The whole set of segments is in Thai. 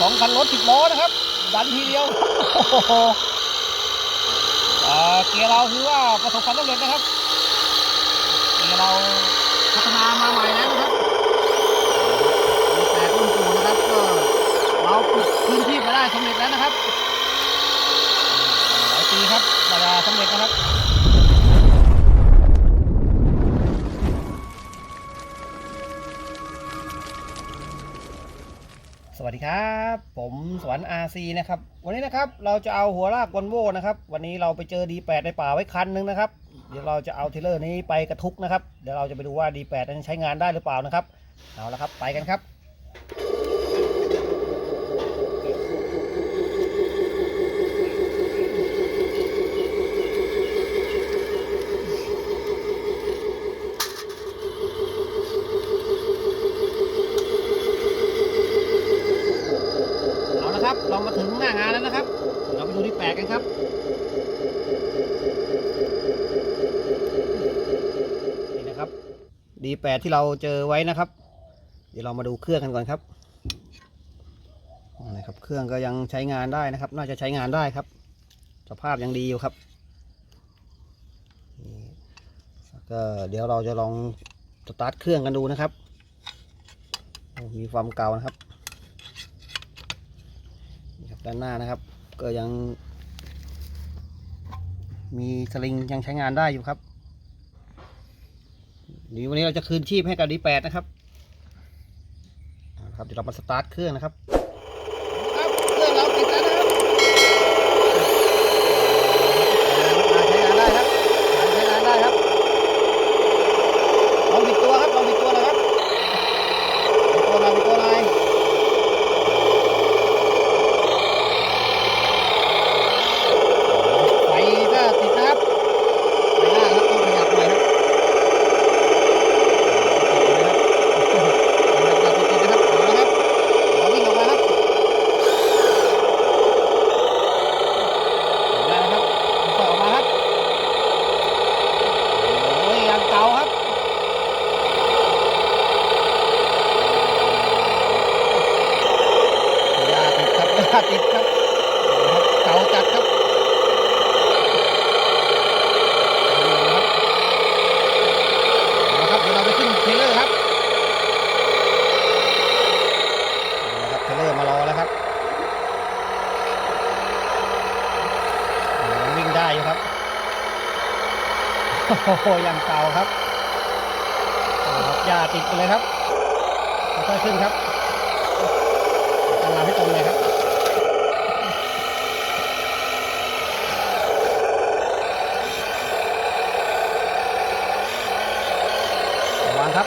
สองคันรถสิบล้อนะครับ ดันทีเดียวโอ้โหอ่าเกียร์เราถือว่าประสบความสำเร็จนะครับเกียร์เราพัฒนามาใหม่แล้วนะครับมีแต่รุ่นปู่นะครับก็เราปิดพื้นที่ไปได้สำเร็จแล้วนะครับหลายปีครับกว่าจะสำเร็จนะครับ ครับ ผมสวรรค์อาซีนะครับ วันนี้นะครับเราจะเอาหัวลากวอนโวนะครับ วันนี้เราไปเจอ D8 ในป่าไว้คันหนึงนะครับ เดี๋ยวเราจะเอาเทเลอร์นี้ไปกระทุกนะครับ เดี๋ยวเราจะไปดูว่า D8 นั้นใช้งานได้หรือเปล่านะครับ เอาละครับไปกันครับ เอาละครับ เรามาถึงหน้างานแล้วนะครับ เราไปดูที่แปลกกันครับ นี่นะครับ D8 ที่เราเจอไว้นะครับ เดี๋ยวเรามาดูเครื่องกันก่อนครับนะครับ เครื่องก็ยังใช้งานได้นะครับ น่าจะใช้งานได้ครับ สภาพยังดีอยู่ครับก็เดี๋ยวเราจะลองสตาร์ทเครื่องกันดูนะครับ มีความเก่านะครับด้านหน้านะครับ ก็ยัง มีสลิงยังใช้งานได้อยู่ครับ เดี๋ยววันนี้เราจะคืนชีพให้กับ D8 นะครับครับเดี๋ยวเรามาสตาร์ทเครื่องนะครับเครื่องเราติดแล้วนะครับใช้งานได้ครับใช้งานได้ครับลองบิดตัวครับลองบิดตัวนะครับบิดตัวหน่อยบิดตัวหน่อย ไฟก็ติดนะครับไฟหน้าครับต้องขยับหน่อยครับติดนะครับติดนะครับเอาละครับเราวิ่งออกมาครับได้นะครับต่อออกมาครับโอ้ยยังเก่าครับยาติดครับยาติดครับเก่าจัดครับ นะครับเดี๋ยวเราไปขึ้นเทรลเลอร์ครับนะครับเทรลเลอร์มารอแล้วครับยังวิ่งได้อยู่ครับ โอ้โหยังเก่าครับอย่าติดไปเลยครับค่อยขึ้นครับตั้งลำให้ตรงเลยครับ ระวังครับ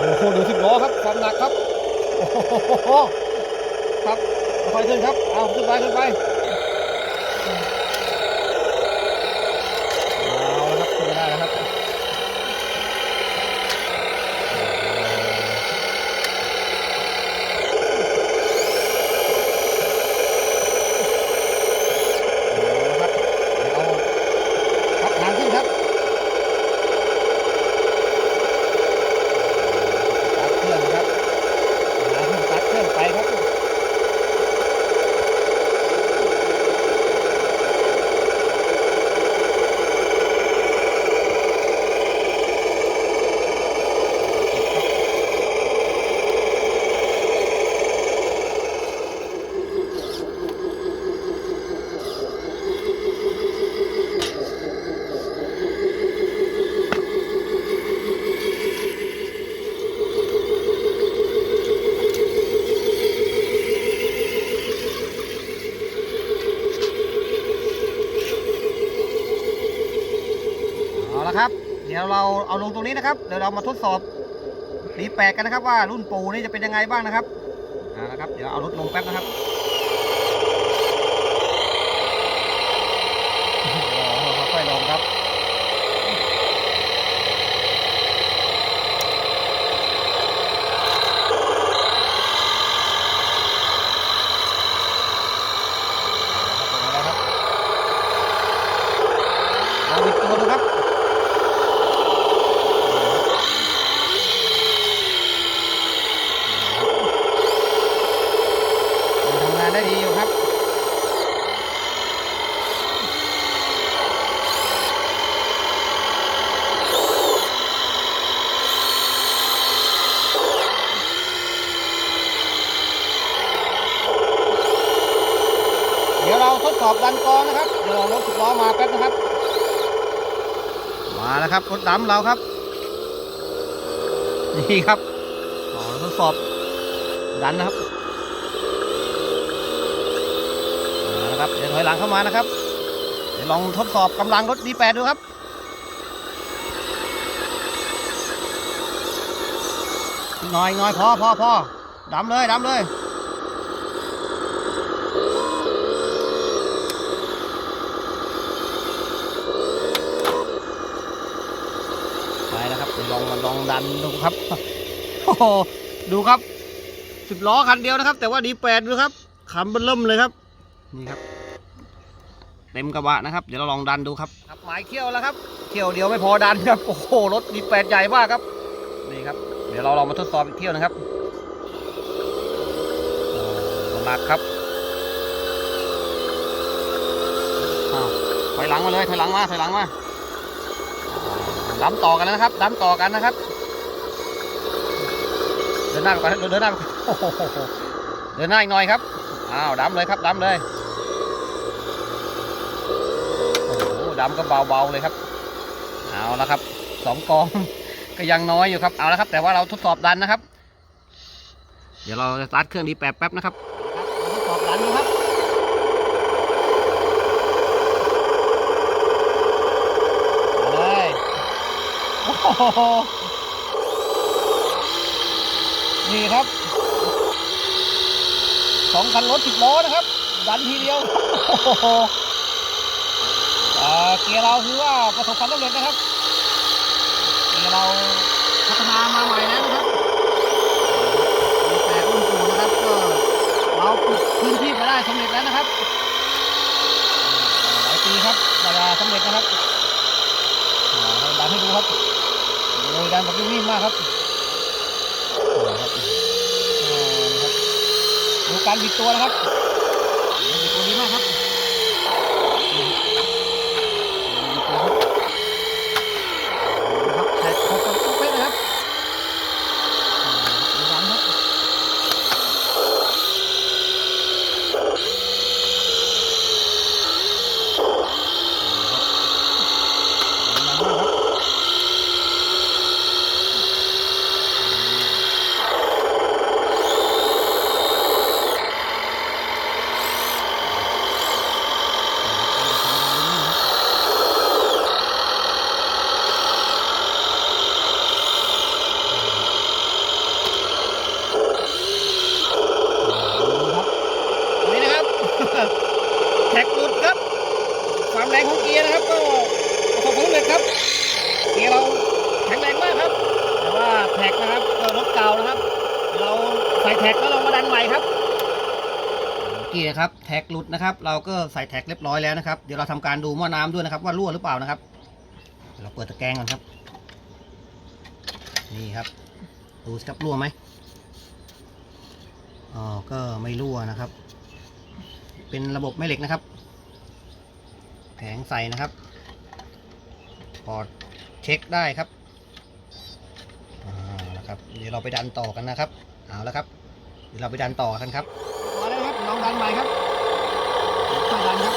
โอ้โห ดูสิบล้อครับ ความหนักครับ โอ้โห ครับค่อยๆ ขึ้นครับ เอาขึ้นไปขึ้นไป เอาละครับขึ้นไม่ได้แล้วครับ เอาละครับเดี๋ยวเอาครับทางขึ้นครับตัดเครื่องนะครับหาขึ้นตัดเครื่องไปครับเอาละครับ เราเอาลงตรงนี้นะครับเดี๋ยวเรามาทดสอบรีแปกกันนะครับว่ารุ่นปูนี่จะเป็นยังไงบ้างนะครับเอาละครับ เดี๋ยวเอารถลงแป๊บนะครับโอ้โหค่อยๆลงครับลงมาแล้วครับ เดี๋ยวเราทด สอบดันกองนะครับ เดี๋ยวรถสิบล้อมาแป๊บนะครับ มาแล้วครับรถดำเราครับ นี่ครับอ๋อทดสอบดันนะครับมาแล้วครับเดี๋ยวถอยหลังเข้ามานะครับ เดี๋ยวลองทดสอบกำลังรถดีแปดดูครับน่อยน่อยพอพอพอดำเลยดำเลย ไปนะครับลองมาลองดันดูครับโอ้โหดูครับสิบล้อคันเดียวนะครับ แต่ว่าดีแปดดูครับขำเบิ่มเลยครับนี่ครับ เต็มกระบะนะครับ เดี๋ยวเราลองดันดูครับครับหมายเขี้ยวแล้วครับเขี้ยวเดียวไม่พอดันครับโอ้โหรถดีแปดใหญ่มากครับนี่ครับ เดี๋ยวเราลองมาทดสอบอีกเที่ยวนะครับหนักครับถอยหลังมาเลยถอยหลังมาถอยหลังมาดำต่อกันแล้วนะครับดำต่อกันนะครับ เดินหน้าไปก่อนเดินเดินหน้าไปก่อนเดินหน้าอีกหน่อยครับอ้าวดำเลยครับดำเลยโอ้โหดำก็เบาๆเลยครับ เอาละครับสองกองก็ยังน้อยอยู่ครับเอาละครับ แต่ว่าเราทดสอบดันนะครับ เดี๋ยวเราจะสตาร์ทเครื่องดีแป๊บแป๊บนะครับทดสอบดันดูครับเอาเลยโอ้โห นี่ครับสองคันรถสิบล้อนะครับ ดันทีเดียวเกียร์เราคือว่าประสบความสำเร็จนะครับเกียร์เราพัฒนามาใหม่แล้วนะครับมีแปดรุ่นปู่นะครับก็เราปลุกพื้นที่มาได้สำเร็จแล้วนะครับหลายปีครับกว่าสำเร็จนะครับดันให้ดูครับโอ้ยดันแบบนิ่มๆมากครับโอ้ยครับอ่านะครับ ดู การบิดตัวนะครับบิดตัวดีมากครับนี่ครับบิดตัวครับครับแท็กครับครับเป๊ะนะครับอ่าดูดันครับดันมากครับ นี่นะครับ แท็กหลุดครับ ความแรงของเกียร์นะครับก็ประสบความสำเร็จครับ เกียร์เราแข็งแรงมากครับ แต่ว่าแท็กนะครับก็รถเก่านะครับ เราใส่แท็กแล้วลองมาดันใหม่ครับเกียร์ครับแท็กหลุดนะครับ เราก็ใส่แท็กเรียบร้อยแล้วนะครับ เดี๋ยวเราทำการดูหม้อน้ำด้วยนะครับ ว่ารั่วหรือเปล่านะครับเดี๋ยวเราเปิดตะแกรงก่อนครับ นี่ครับ ดูสิครับรั่วไหมอ๋อก็ไม่รั่วนะครับ เป็นระบบแม่เหล็กนะครับ แผงใส่นะครับพอดเช็คได้ครับนะครับเดี๋ยวเราไปดันต่อกันนะครับเอาแล้วครับเดี๋ยวเราไปดันต่อกันครับมาแล้วครับลองดันใหม่ครับค่อยดันครับ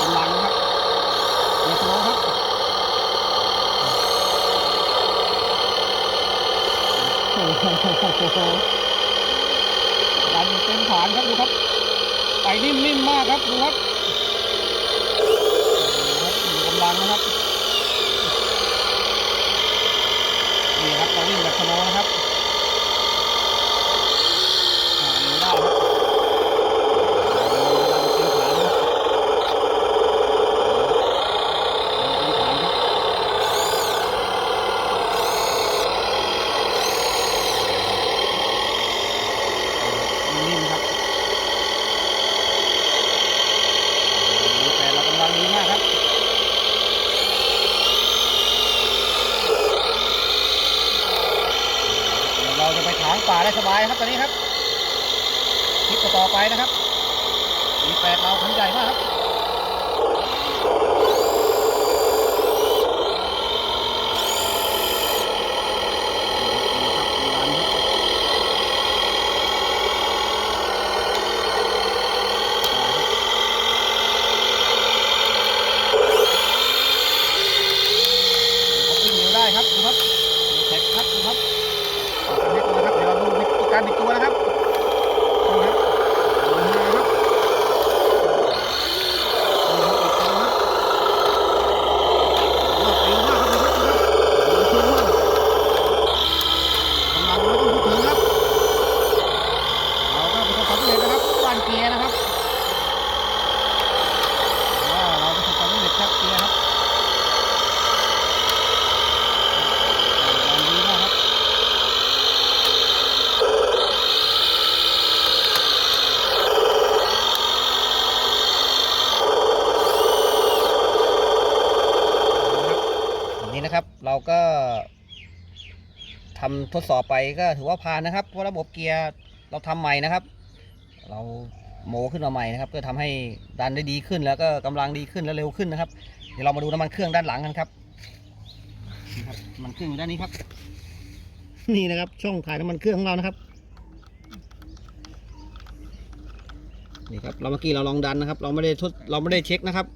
กำลังครับเรียบร้อยครับ โอ้โหดันเต็มฐานครับดูครับ ไปนิ่มๆมากครับดูครับดูครับดูกำลังนะครับ นี่ ขนองนะครับอ่าดูได้ครับดันเต็มฐานนะครับดันเต็มฐานครับ นิ่มๆครับแต่เรากำลังดีมากครับ เดี๋ยวเราจะ ได้สบายครับตอนนี้ครับคลิปต่อไปนะครับมีแปดเราคันใหญ่มากครับำทดสอบไปก็ถือว่าผ่านนะครับเพราะระบบเกียร์เราทำใหม่นะครับ เราโมขึ้นมาใหม่นะครับ ก็ทำให้ดันได้ดีขึ้นแล้วก็กำลังดีขึ้นและเร็วขึ้นนะครับ เดี๋ยวเรามาดูน้ำมันเครื่องด้านหลังกันครับนี่ครับมันเครื่องอยู่ด้านนี้ครับ นี่นะครับช่องถ่ายน้ำมันเครื่องของเรานะครับนี่ครับเราเมื่อกี้เราลองดันนะครับ เราไม่ได้ทดเราไม่ได้เช็คนะครับ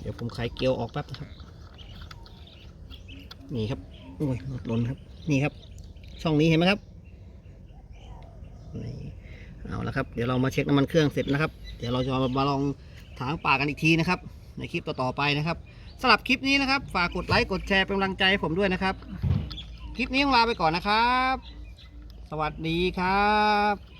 เดี๋ยวผมไขเกลียวออกแป๊บนะครับ นี่ครับ โอ้ยรถล้นครับ นี่ครับ ช่องนี้เห็นไหมครับเอาละครับ เดี๋ยวเรามาเช็คน้ำมันเครื่องเสร็จนะครับ เดี๋ยวเราจะมาลองถางป่ากันอีกทีนะครับ ในคลิปต่อๆไปนะครับสำหรับคลิปนี้นะครับ ฝากกดไลค์กดแชร์เป็นกำลังใจให้ผมด้วยนะครับ คลิปนี้ต้องลาไปก่อนนะครับ สวัสดีครับ